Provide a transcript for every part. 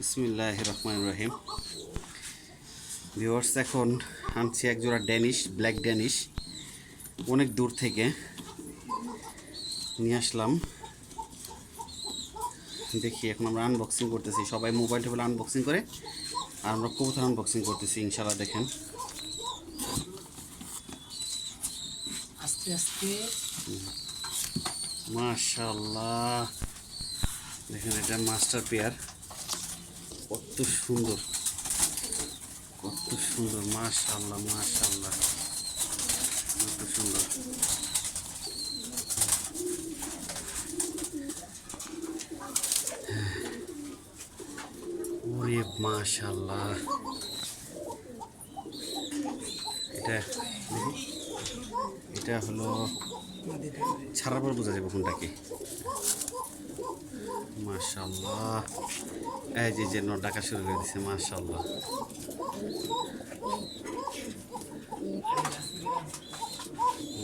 বিসমিল্লাহ রহমান রহিম ভিউয়ার্স এখন আনছি এক জোড়া ড্যানিশ ব্ল্যাক ড্যানিশ। অনেক দূর থেকে নিয়ে আসলাম। দেখি এখন আমরা আনবক্সিং করতেছি। সবাই মোবাইল টোবাইল আনবক্সিং করে আর আমরা কবুতর আনবক্সিং করতেছি ইনশাল্লাহ দেখেন। আস্তে আস্তে। মাশাল্লাহ দেখেন এটা মাস্টার পেয়ার কত সুন্দর। কত সুন্দর মাশাল্লাহ মাশাল্লাহ কত সুন্দর। ওরে মাশাল্লাহ এটা এটা হলো ছাড়ার পর বোঝা যাবে কোনটা কি? মাশাল্লাহ এই যে যে নট ডাকা শুরু করে দিছে মাশাল্লাহ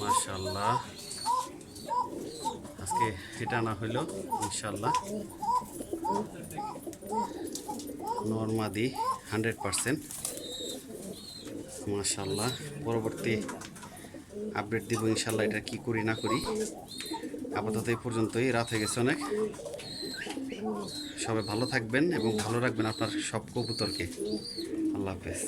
মাশাল্লাহ আজকে এটা আনা হইল ইনশাল্লাহ নর্মাদি, হান্ড্রেড পারসেন্ট। মাশাল্লাহ পরবর্তী আপডেট দিব ইনশাল্লাহ এটা কি করি না করি। আপাতত এই পর্যন্তই। রাত হয়ে গেছে অনেক। সবাই ভালো থাকবেন এবং ভালো রাখবেন আপনার সব কবুতরকে। আল্লাহ হাফেজ।